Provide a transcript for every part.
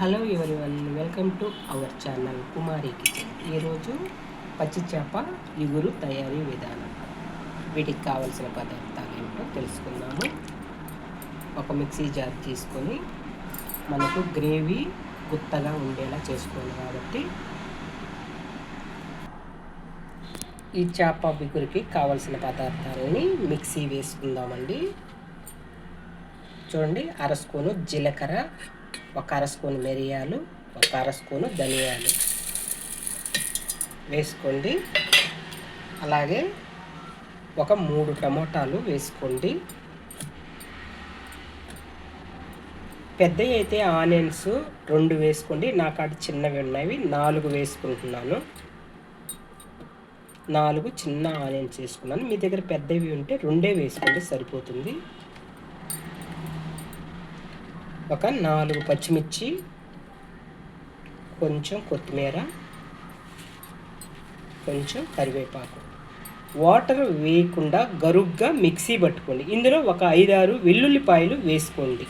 Hello everyone welcome to our channel Kumari kitchen. ఈరోజు పచ్చి చేప ఇగురు తయారీ విధానం. వీటికి కావలసిన పదార్థాలు ఏంటో తెలుసుకుందాము. ఒక మిక్సీ జార్ తీసుకొని మనకు గ్రేవీ గుత్తగా ఉండేలా చేసుకోవాలి కాబట్టి. ఈ చేప బిగురికి కావలసిన పదార్థాలని మిక్సీ వేసుకుందామండి. చూడండి అర స్పూను జీలకర్ర ఒక అర స్పూన్ మిరియాలు ఒక అర స్పూను ధనియాలు వేసుకోండి. అలాగే ఒక మూడు టమోటాలు వేసుకోండి. పెద్దవి అయితే ఆనియన్స్ రెండు వేసుకోండి. నా కాడ చిన్నవి ఉన్నవి నాలుగు వేసుకుంటున్నాను. నాలుగు చిన్న ఆనియన్స్ వేసుకున్నాను. మీ దగ్గర పెద్దవి ఉంటే రెండే వేసుకోండి సరిపోతుంది. ఒక నాలుగు పచ్చిమిర్చి కొంచెం కొత్తిమీర కొంచెం కరివేపాకు. వాటర్ వేయకుండా గరుగ్గా మిక్సీ పట్టుకోండి. ఇందులో ఒక ఐదారు వెల్లుల్లిపాయలు వేసుకోండి.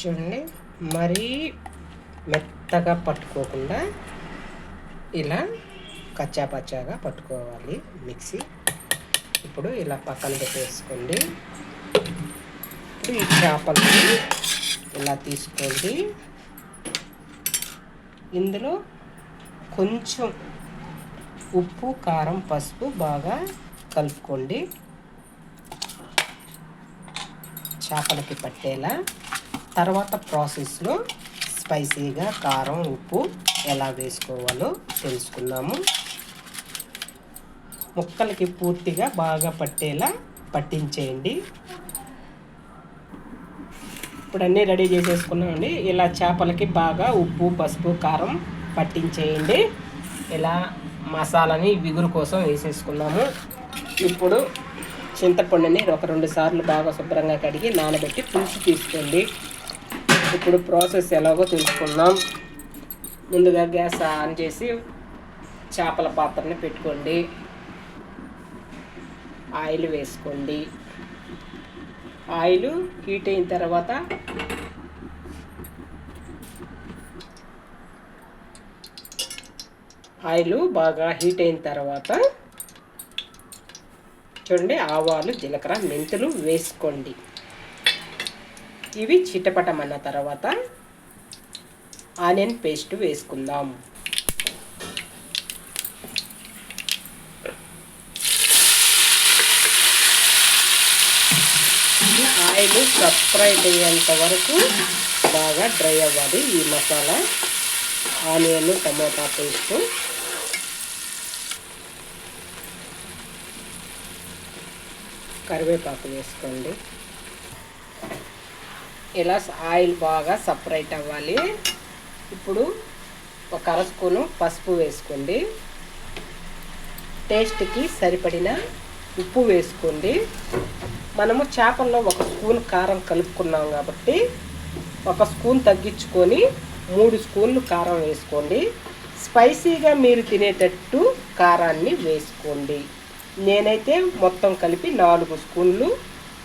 చూడండి మరీ మెత్తగా పట్టుకోకుండా ఇలా కచ్చా పచ్చాగా పట్టుకోవాలి మిక్సీ. ఇప్పుడు ఇలా పక్కన పెట్టేసుకోండి. ఇప్పుడు ఈ చేపలని ఇలా తీసుకోండి. ఇందులో కొంచెం ఉప్పు కారం పసుపు బాగా కలుపుకోండి. చేపలకి పట్టేలా. తర్వాత ప్రాసెస్లో స్పైసీగా కారం ఉప్పు ఎలా వేసుకోవాలో తెలుసుకున్నాము. ముక్కలకి పూర్తిగా బాగా పట్టేలా పట్టించేయండి. ఇప్పుడు అన్నీ రెడీ చేసేసుకున్నామండి. ఇలా చేపలకి బాగా ఉప్పు పసుపు కారం పట్టించేయండి. ఇలా మసాలాని విగురు కోసం వేసేసుకున్నాము. ఇప్పుడు చింతపండుని ఒక రెండు సార్లు బాగా శుభ్రంగా కడిగి నానబెట్టి పులుసు తీసుకోండి. ఇప్పుడు ప్రాసెస్ ఎలాగో తెలుసుకుందాం. ముందుగా గ్యాస్ ఆన్ చేసి చేపల పాత్రని పెట్టుకోండి. ఆయిల్ వేసుకోండి. ఆయిల్ హీట్ అయిన తర్వాత ఆయిల్ బాగా హీట్ అయిన తర్వాత చూడండి ఆవాలు జీలకర్ర మెంతులు వేసుకోండి. ఇవి చిటపటమన్న తర్వాత ఆనియన్ పేస్ట్ వేసుకుందాం. ఆయిల్ సపరేట్ అయ్యేంత వరకు బాగా డ్రై అవ్వాలి ఈ మసాలా. Onion tomato paste. కరివేపాకు వేసుకోండి. ఇలా ఆయిల్ బాగా సపరేట్ అవ్వాలి. ఇప్పుడు ఒక అర స్పూను పసుపు వేసుకోండి. టేస్ట్కి సరిపడిన ఉప్పు వేసుకోండి. మనము చేపల్లో ఒక స్పూన్ కారం కలుపుకున్నాం కాబట్టి ఒక స్పూన్ తగ్గించుకొని మూడు స్పూన్లు కారం వేసుకోండి. స్పైసీగా మీరు తినేటట్టు కారాన్ని వేసుకోండి. నేనైతే మొత్తం కలిపి నాలుగు స్పూన్లు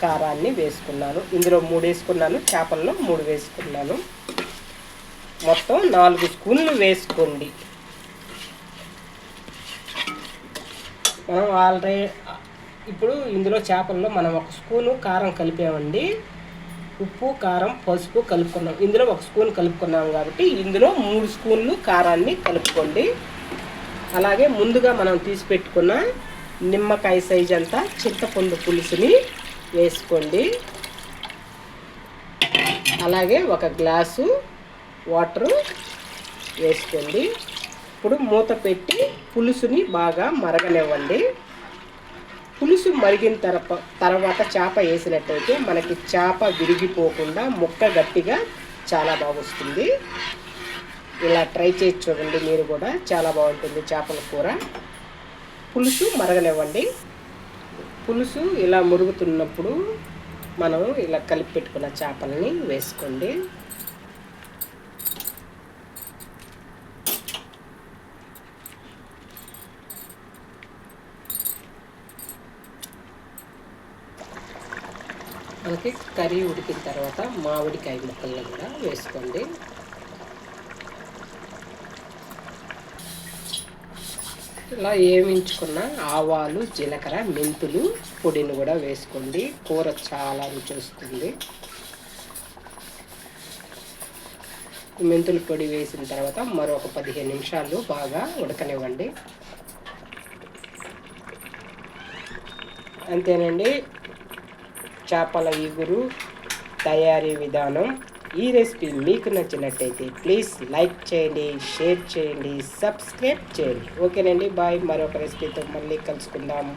కారాన్ని వేసుకున్నాను. ఇందులో మూడు వేసుకున్నాను చేపల్లో మూడు వేసుకున్నాను. మొత్తం నాలుగు స్పూన్లు వేసుకోండి. మనం ఆల్రెడీ ఇప్పుడు ఇందులో చేపల్లో మనం ఒక స్పూను కారం కలిపామండి. ఉప్పు కారం పసుపు కలుపుకున్నాం. ఇందులో ఒక స్పూన్ కలుపుకున్నాం కాబట్టి ఇందులో మూడు స్పూన్లు కారాన్ని కలుపుకోండి. అలాగే ముందుగా మనం తీసి పెట్టుకున్న నిమ్మకాయ సైజ్ అంతా చింతపండు పులుసుని వేసుకోండి. అలాగే ఒక గ్లాసు వాటరు వేసుకోండి. ఇప్పుడు మూత పెట్టి పులుసుని బాగా మరగనివ్వండి. పులుసు మరిగిన తర్వాత తర్వాత చేప వేసినట్టయితే మనకి చేప విరిగిపోకుండా ముక్క గట్టిగా చాలా బాగొస్తుంది. ఇలా ట్రై చేసి చూడండి మీరు కూడా చాలా బాగుంటుంది చేపల కూర. పులుసు మరగనివ్వండి. పులుసు ఇలా మురుగుతున్నప్పుడు మనం ఇలా కలిపి పెట్టుకున్న చేపలని వేసుకోండి. మనకి కర్రీ ఉడికిన తర్వాత మామిడికాయ ముక్కలను కూడా వేసుకోండి. ఇలా ఏమించుకున్న ఆవాలు జీలకర్ర మెంతులు పొడిని కూడా వేసుకోండి. కూర చాలా రుచి వస్తుంది. మెంతుల పొడి వేసిన తర్వాత మరొక పదిహేను నిమిషాలు బాగా ఉడకనివ్వండి. అంతేనండి. చేపల ఇగురు తయారీ విధానం ఈ రెసిపీ మీకు నచ్చినట్టయితే ప్లీజ్ లైక్ చేయండి షేర్ చేయండి సబ్స్క్రైబ్ చేయండి. ఓకేనండి బాయ్. మరొక రెసిపీతో మళ్ళీ కలుసుకుందాము